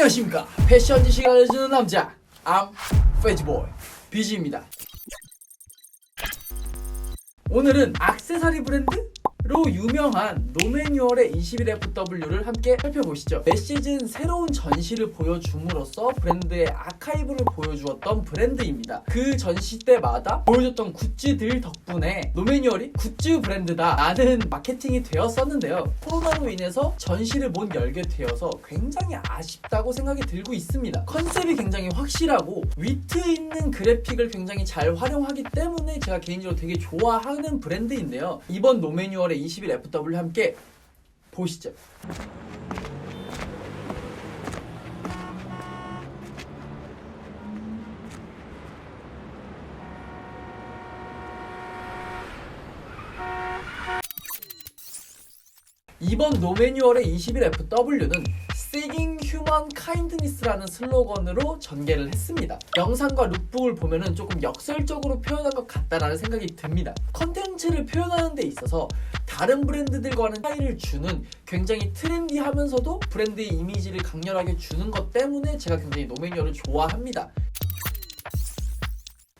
안녕하십니까. 패션 지식을 알려주는 남자. 암 페지보이 비지입니다. 오늘은 악세사리 브랜드 로 유명한 노매뉴얼의 21FW를 함께 살펴보시죠. 매 시즌 새로운 전시를 보여줌으로써 브랜드의 아카이브를 보여주었던 브랜드입니다. 그 전시 때마다 보여줬던 굿즈들 덕분에 노매뉴얼이 굿즈 브랜드다 라는 마케팅이 되었었는데요. 코로나로 인해서 전시를 못 열게 되어서 굉장히 아쉽다고 생각이 들고 있습니다. 컨셉이 굉장히 확실하고 위트 있는 그래픽을 굉장히 잘 활용하기 때문에 제가 개인적으로 되게 좋아하는 브랜드인데요. 이번 노매뉴얼의 21FW 함께 보시죠. 이번 노매뉴얼의 21FW는 Human Kindness라는 슬로건으로 전개를 했습니다. 영상과 룩북을 보면은 조금 역설적으로 표현한 것 같다라는 생각이 듭니다. 컨텐츠를 표현하는 데 있어서 다른 브랜드들과는 차이를 주는 굉장히 트렌디하면서도 브랜드의 이미지를 강렬하게 주는 것 때문에 제가 굉장히 노매뉴얼을 좋아합니다.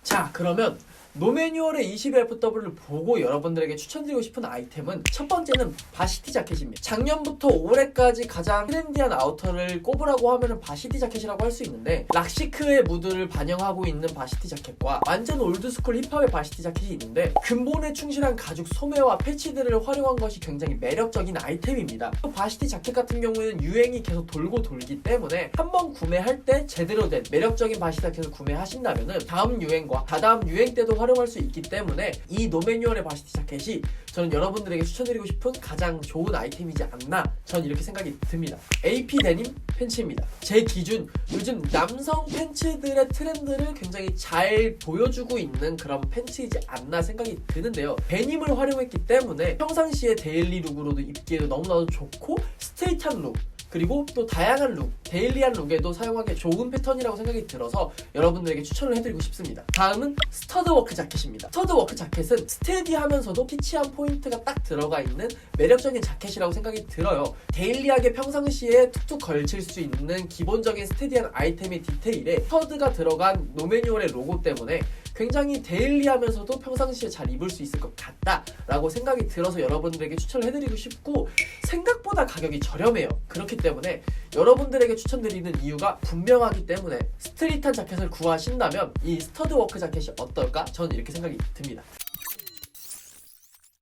자, 그러면 노매뉴얼의 20FW를 보고 여러분들에게 추천드리고 싶은 아이템은 첫 번째는 바시티 자켓입니다. 작년부터 올해까지 가장 트렌디한 아우터를 꼽으라고 하면 바시티 자켓이라고 할 수 있는데 락시크의 무드를 반영하고 있는 바시티 자켓과 완전 올드스쿨 힙합의 바시티 자켓이 있는데 근본에 충실한 가죽 소매와 패치들을 활용한 것이 굉장히 매력적인 아이템입니다. 또 바시티 자켓 같은 경우에는 유행이 계속 돌고 돌기 때문에 한번 구매할 때 제대로 된 매력적인 바시티 자켓을 구매하신다면 다음 유행과 다다음 유행 때도 활용할 수 있기 때문에 이 노매뉴얼의 바시티 자켓이 저는 여러분들에게 추천드리고 싶은 가장 좋은 아이템이지 않나 전 이렇게 생각이 듭니다. AP 데님 팬츠입니다. 제 기준 요즘 남성 팬츠들의 트렌드를 굉장히 잘 보여주고 있는 그런 팬츠이지 않나 생각이 드는데요. 데님을 활용했기 때문에 평상시에 데일리 룩으로도 입기에도 너무나도 좋고 스트레이트한 룩 그리고 또 다양한 룩, 데일리한 룩에도 사용하기 좋은 패턴이라고 생각이 들어서 여러분들에게 추천을 해드리고 싶습니다. 다음은 스터드 워크 자켓입니다. 스터드 워크 자켓은 스테디하면서도 키치한 포인트가 딱 들어가 있는 매력적인 자켓이라고 생각이 들어요. 데일리하게 평상시에 툭툭 걸칠 수 있는 기본적인 스테디한 아이템의 디테일에 스터드가 들어간 노매뉴얼의 로고 때문에 굉장히 데일리하면서도 평상시에 잘 입을 수 있을 것 같다라고 생각이 들어서 여러분들에게 추천을 해드리고 싶고 생각보다 가격이 저렴해요. 그렇기 때문에 여러분들에게 추천드리는 이유가 분명하기 때문에 스트릿한 자켓을 구하신다면 이 스터드 워크 자켓이 어떨까? 저는 이렇게 생각이 듭니다.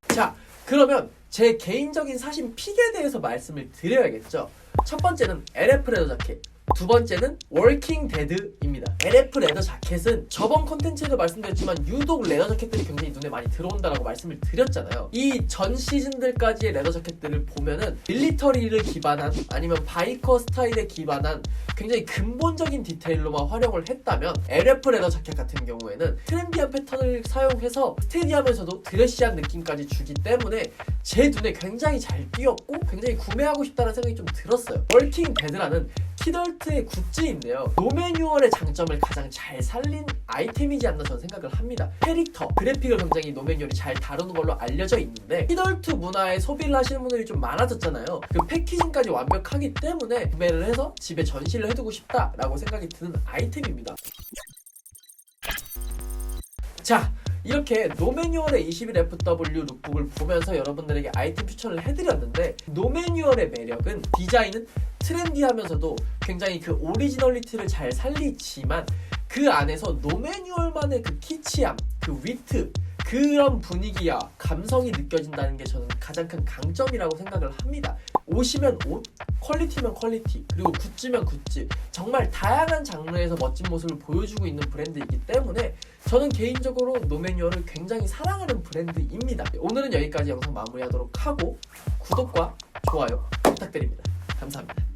자, 그러면 제 개인적인 사심 픽에 대해서 말씀을 드려야겠죠. 첫 번째는 LF 레더 자켓. 두 번째는 워킹 데드입니다. LF 레더 자켓은 저번 컨텐츠에도 말씀드렸지만 유독 레더 자켓들이 굉장히 눈에 많이 들어온다라고 말씀을 드렸잖아요. 이 전 시즌들까지의 레더 자켓들을 보면은 밀리터리를 기반한 아니면 바이커 스타일에 기반한 굉장히 근본적인 디테일로만 활용을 했다면 LF 레더 자켓 같은 경우에는 트렌디한 패턴을 사용해서 스테디하면서도 드레시한 느낌까지 주기 때문에 제 눈에 굉장히 잘 띄었고 굉장히 구매하고 싶다는 생각이 좀 들었어요. 월킹 데드라는 키덜트의 굿즈인데요. 노매뉴얼의 장점을 가장 잘 살린 아이템이지 않나 저는 생각을 합니다. 캐릭터, 그래픽을 굉장히 노매뉴얼이 잘 다루는 걸로 알려져 있는데 키덜트 문화에 소비를 하시는 분들이 좀 많아졌잖아요. 그 패키징까지 완벽하기 때문에 구매를 해서 집에 전시를 해두고 싶다라고 생각이 드는 아이템입니다. 자, 이렇게 노매뉴얼의 21FW 룩북을 보면서 여러분들에게 아이템 추천을 해드렸는데 노매뉴얼의 매력은 디자인은 트렌디하면서도 굉장히 그 오리지널리티를 잘 살리지만 그 안에서 노매뉴얼만의 그 키치함, 그 위트, 그런 분위기와 감성이 느껴진다는 게 저는 가장 큰 강점이라고 생각을 합니다. 옷이면 옷, 퀄리티면 퀄리티, 그리고 굿즈면 굿즈. 정말 다양한 장르에서 멋진 모습을 보여주고 있는 브랜드이기 때문에 저는 개인적으로 노매뉴얼을 굉장히 사랑하는 브랜드입니다. 오늘은 여기까지 영상 마무리하도록 하고 구독과 좋아요 부탁드립니다. 감사합니다.